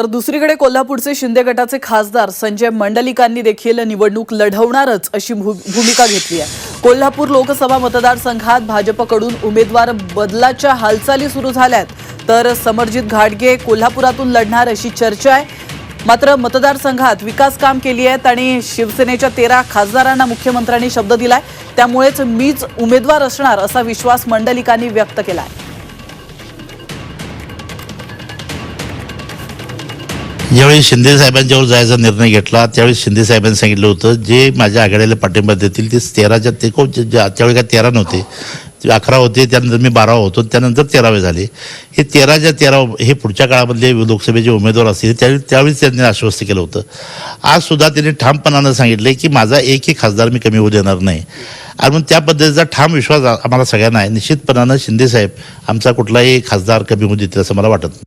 तर दुसरीकडे कोल्हापूरचे शिंदे गटाचे खासदार संजय मंडलिकांनी देखील निवडणूक लढवणारच अशी भूमिका घेतली आहे. कोल्हापूर लोकसभा मतदारसंघात भाजपकडून उमेदवार बदलाच्या हालचाली सुरू झाल्यात. तर समरजित घाटगे कोल्हापुरातून लढणार अशी चर्चा आहे. मात्र मतदारसंघात विकास काम केली आहेत आणि शिवसेनेच्या तेरा खासदारांना मुख्यमंत्र्यांनी शब्द दिलाय. त्यामुळेच मीच उमेदवार असणार असा विश्वास मंडलिकांनी व्यक्त केला आहे ज्यावेळी शिंदे साहेबांच्यावर जायचा निर्णय घेतला त्यावेळी शिंदे साहेबांनी सांगितलं होतं जे माझ्या आघाडीला पाठिंबा देतील ते तेराच्या ते खूप ज्या- त्यावेळी काय तेरा नव्हते अकरा होते त्यानंतर मी बारा होतो त्यानंतर तेरावे झाले. हे तेराच्या तेरा हे पुढच्या काळामधले लोकसभेचे उमेदवार असतील त्यावेळी त्यावेळीच त्यांनी आश्वस्त केलं होतं. आज सुद्धा त्यांनी ठामपणानं सांगितले की माझा एकही खासदार मी कमी होऊ देणार नाही. आणि मग त्या पद्धतीचा ठाम विश्वास आम्हाला सगळ्यांना आहे. निश्चितपणानं शिंदे साहेब आमचा कुठलाही खासदार कमी होऊ देतील असं मला वाटत नाही.